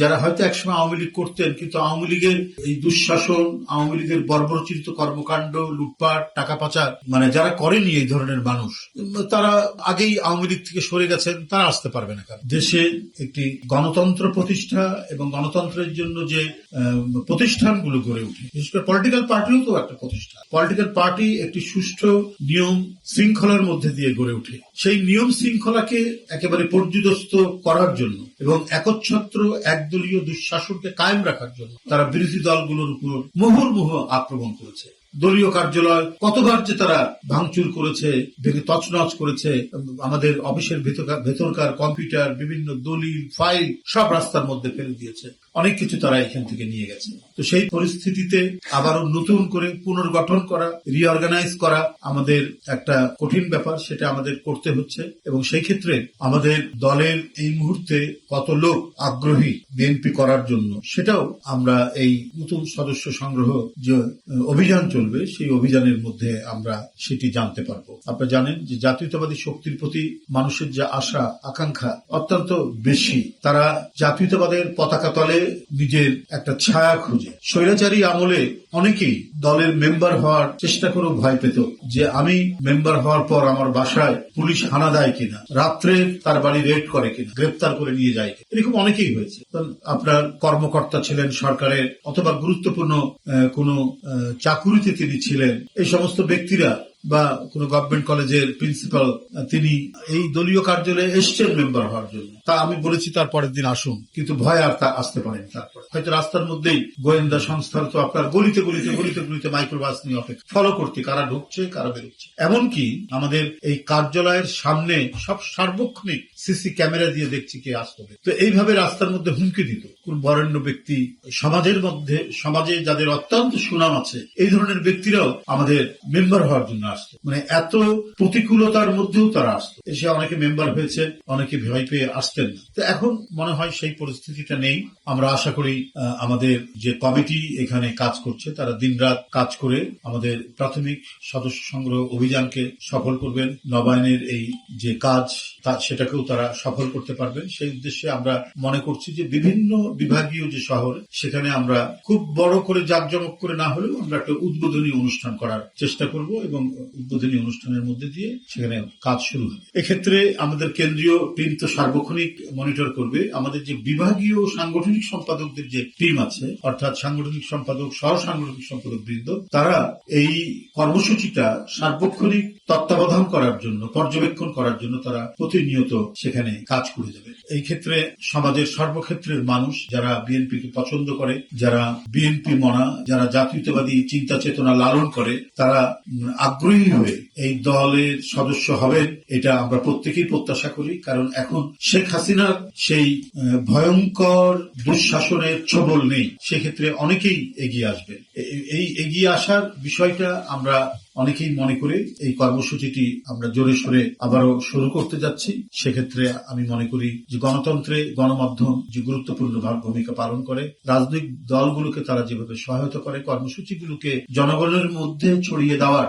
যারা হয়তো একসময় আওয়ামী লীগ করতেন, কিন্তু আওয়ামী লীগের এই দুঃশাসন, আওয়ামী লীগের বর্বরচিত কর্মকাণ্ড, লুটপাট, টাকা পাচার মানে যারা করেনি এই ধরনের মানুষ, তারা আগেই আওয়ামী লীগ থেকে সরে গেছেন, তারা আসতে পারবে না কারণ দেশে একটি গণতন্ত্র প্রতিষ্ঠা এবং গণতন্ত্রের জন্য যে প্রতিষ্ঠানগুলো গড়ে উঠে, বিশেষ করে পলিটিক্যাল পার্টিও তো একটা প্রতিষ্ঠান পলিটিক্যাল পার্টি একটি সুষ্ঠু নিয়ম শৃঙ্খলার মধ্যে দিয়ে গড়ে উঠে সেই নিয়ম শৃঙ্খলাকে একেবারে পর্যুদস্ত করার জন্য এবং একচ্ছত্র একদলীয় দুঃশাসনকে কায়েম রাখার জন্য তারা বিরোধী দলগুলোর উপর মুহুর্মুহ আক্রমণ করেছে। দলীয় কার্যালয় কতবার যে তারা ভাঙচুর করেছে ভেঙে তছনছ করেছে, আমাদের অফিসের ভেতরকার কম্পিউটার, বিভিন্ন দলিল, ফাইল, সব রাস্তার মধ্যে ফেলে দিয়েছে। অনেক কিছু তারা এখান থেকে নিয়ে গেছে। তো সেই পরিস্থিতিতে আবারও নতুন করে পুনর্গঠন করা রিঅর্গানাইজ করা আমাদের একটা কঠিন ব্যাপার, সেটা আমাদের করতে হচ্ছে। এবং সেই ক্ষেত্রে আমাদের দলের এই মুহূর্তে কত লোক আগ্রহী বিএনপি করার জন্য, সেটাও আমরা এই নতুন সদস্য সংগ্রহ যে, অভিযান চলবে, সেই অভিযানের মধ্যে আমরা সেটি জানতে পারব। আপনারা জানেন যে জাতীয়তাবাদী শক্তির প্রতি মানুষের যে আশা, আকাঙ্ক্ষা অত্যন্ত বেশি। তারা জাতীয়তাবাদের পতাকা তলে নিজের একটা ছায়া খুঁজে। স্বৈরাচারী আমলে অনেকেই দলের মেম্বার হওয়ার চেষ্টা করেও ভয় পেত যে আমি মেম্বার হওয়ার পর আমার বাসায় পুলিশ হানা দেয় কিনা, রাত্রে তার বাড়ি রেড করে কিনা, গ্রেপ্তার করে নিয়ে যায়। এরকম অনেকেই হয়েছে। আপনার কর্মকর্তা ছিলেন সরকারের অথবা গুরুত্বপূর্ণ কোনো চাকুরিতে তিনি ছিলেন। এই সমস্ত ব্যক্তিরা বা কোনো গভর্নমেন্ট কলেজের প্রিন্সিপাল তিনি এই দলীয় কার্যালয়ে এসছেন মেম্বার হওয়ার জন্য। তা আমি বলেছি তার পরের দিন আসুন। কিন্তু ভয় আর তা আসতে পারেন তারপর। হয়তো রাস্তার মধ্যেই গোয়েন্দা সংস্থার তো আপনার গলিতে গলিতে গলিতে গলিতে মাইক্রোবাস নিয়ে অপেক্ষা। ফলো করতে, কারা ঢুকছে, কারা বেরোচ্ছে। এমনকি আমাদের এই কার্যালয়ের সামনে সব সার্বক্ষণিক সিসি ক্যামেরা দিয়ে দেখছি কে আসবে তো এইভাবে রাস্তার মধ্যে হুমকি দিত। কোন বরেণ্য ব্যক্তি সমাজের মধ্যে, সমাজে যাদের অত্যন্ত সুনাম আছে, এই ধরনের ব্যক্তিরাও আমাদের মেম্বার হওয়ার জন্য আসছে মানে এত প্রতিকূলতার মধ্যেও তারা আসতো। এসে অনেকে মেম্বার হয়েছে অনেকে ভয় পেয়ে আসতেন তো এখন মনে হয় সেই পরিস্থিতিটা নেই। আমরা আশা করি আমাদের যে কমিটি এখানে কাজ করছে, তারা দিনরাত কাজ করে আমাদের প্রাথমিক সদস্য সংগ্রহ অভিযানকে সফল করবেন। নবায়নের এই যে কাজ, তা সেটাকেও তারা সফল করতে পারবেন। সেই উদ্দেশ্যে আমরা মনে করছি যে বিভিন্ন বিভাগীয় যে শহর, সেখানে আমরা খুব বড় করে জাঁকজমক করে না হলেও আমরা একটা উদ্বোধনী অনুষ্ঠান করার চেষ্টা করব এবং উদ্বোধনী অনুষ্ঠানের মধ্যে দিয়ে সেখানে কাজ শুরু হবে এক্ষেত্রে আমাদের কেন্দ্রীয় টিম তো সার্বক্ষণিক মনিটর করবে। আমাদের যে বিভাগীয় সাংগঠনিক সম্পাদকদের যে টিম আছে, অর্থাৎ সাংগঠনিক সম্পাদক সহ সাংগঠনিক সম্পাদক বৃন্দ, তারা এই কর্মসূচিটা সার্বক্ষণিক তত্ত্বাবধান করার জন্য, পর্যবেক্ষণ করার জন্য তারা প্রতিনিয়ত সেখানে কাজ করে যাবে। এই ক্ষেত্রে সমাজের সর্বক্ষেত্রের মানুষ যারা বিএনপিকে পছন্দ করে, যারা বিএনপি মনা, যারা জাতীয়তাবাদী চিন্তা চেতনা লালন করে, তারা আগ্রহী হয়ে এই দলের সদস্য হবেন, এটা আমরা প্রত্যেকেই প্রত্যাশা করি। কারণ এখন শেখ হাসিনার সেই ভয়ঙ্কর দুঃশাসনের ছবল নেই। সেক্ষেত্রে অনেকেই এগিয়ে আসবে এই এগিয়ে আসার বিষয়টা আমরা অনেকেই মনে করে এই কর্মসূচিটি আমরা জোরে সোরে আবারও শুরু করতে যাচ্ছি। সেক্ষেত্রে আমি মনে করি যে গণতন্ত্রে গণমাধ্যম যে গুরুত্বপূর্ণ ভূমিকা পালন করে, রাজনৈতিক দলগুলোকে তারা যেভাবে সহায়তা করে, কর্মসূচিগুলোকে জনগণের মধ্যে ছড়িয়ে দেওয়ার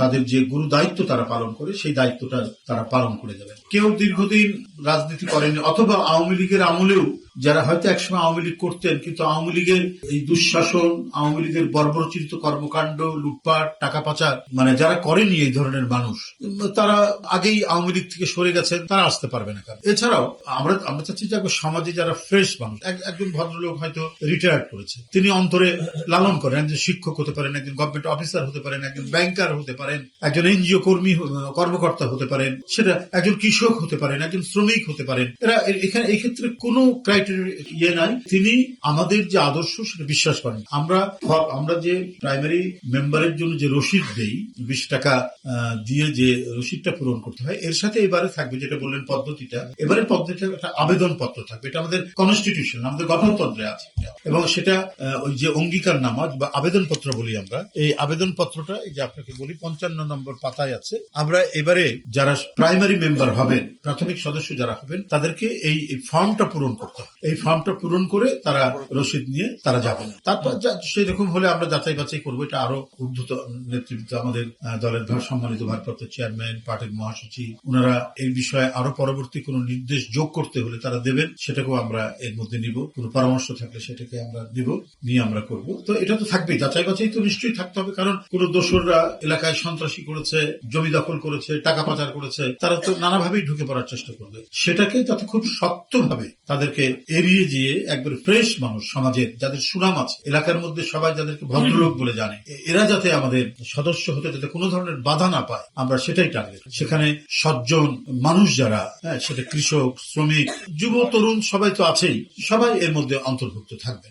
তাদের যে গুরু দায়িত্ব তারা পালন করে, সেই দায়িত্বটা তারা পালন করে যাবেন। কেউ দীর্ঘদিন রাজনীতি করেনি অথবা আওয়ামী লীগের আমলেও যারা হয়তো একসময় আওয়ামী লীগ করতেন, কিন্তু আওয়ামী লীগের এই দুঃশাসন, আওয়ামী লীগের বর্বরচিত কর্মকাণ্ড, লুটপাট, টাকা পাচার মানে যারা করেনি এই ধরনের মানুষ, তারা আগেই আওয়ামী লীগ থেকে সরে গেছেন তারা আসতে পারবে না কারণ এছাড়াও আমরা আমরা চাচ্ছি যে সমাজে যারা ফ্রেশ মানুষ একজন ভদ্রলোক হয়তো রিটায়ার করেছে, তিনি অন্তরে লালন করেন, একজন শিক্ষক হতে পারেন, একজন গভর্নমেন্ট অফিসার হতে পারেন, একজন ব্যাংকার হতে পারেন, একজন এনজিও কর্মী কর্মকর্তা হতে পারেন, সেটা একজন কৃষক হতে পারেন, একজন শ্রমিক হতে পারেন, এরা এখানে এই ক্ষেত্রে কোনো ক্রাইটেরিয়া ইয়ে নাই, তিনি আমাদের যে আদর্শ সেটা বিশ্বাস করেন। আমরা আমরা যে প্রাইমারি মেম্বারের জন্য যে রসিদ দেই বিশ টাকা দিয়ে যে রসিদটা পূরণ করতে হয়, এর সাথে এবারে থাকবে যেটা বললেন পদ্ধতিটা। এবারে পদ্ধতিটা একটা আবেদন পত্র থাকবে। এটা আমাদের কনস্টিটিউশন আমাদের গঠনতন্ত্রে আছে। এবং সেটা ওই যে অঙ্গীকার নামা বা আবেদন পত্র বলি আমরা, এই আবেদন পত্রটা এই যে আপনাকে বলি, পঞ্চান্ন নম্বর পাতায় আছে। আমরা এবারে যারা প্রাইমারি মেম্বার হবেন, প্রাথমিক সদস্য যারা হবেন, তাদেরকে এই ফর্মটা পূরণ করতে হবে। এই ফর্মটা পূরণ করে তারা রসিদ নিয়ে তারা যাবেন। তারপর যা- সেই রকম হলে আমরা যাচাই বাছাই করব। এটা আরও ঊর্ধ্বত নেতৃবৃন্দ নেতৃত্ব আমাদের দলের ভার সম্মানিত ভারপ্রাপ্ত চেয়ারম্যান, পার্টির মহাসচিব ওনারা এই বিষয়ে আরও পরবর্তী কোনো নির্দেশ যোগ করতে হলে তারা দেবেন, সেটাকেও আমরা এর মধ্যে নিব। কোনো পরামর্শ থাকলে সেটাকে আমরা নিব, নিয়ে আমরা করব। তো এটা তো থাকবেই, যাচাই বাছাই তো নিশ্চয়ই থাকতে হবে, কারণ কোন দোসররা এলাকায় সন্ত্রাসী করেছে, জমি দখল করেছে, টাকা পাচার করেছে, তারা তো নানাভাবেই ঢুকে পড়ার চেষ্টা করবে। সেটাকে যাতে খুব শক্তভাবে তাদেরকে এড়িয়ে গিয়ে একবার ফ্রেশ মানুষ, সমাজের যাদের সুনাম আছে, এলাকার মধ্যে সবাই যাদেরকে ভদ্রলোক বলে জানে এরা যাতে আমাদের সদস্য হতে যাতে কোনো ধরনের বাধা না পায়, আমরা সেটাই টার্গেট সেখানে সজ্জন মানুষ যারা হ্যাঁ সেটা কৃষক, শ্রমিক, যুব, তরুণ, সবাই তো আছেই, সবাই এর মধ্যে অন্তর্ভুক্ত থাকবে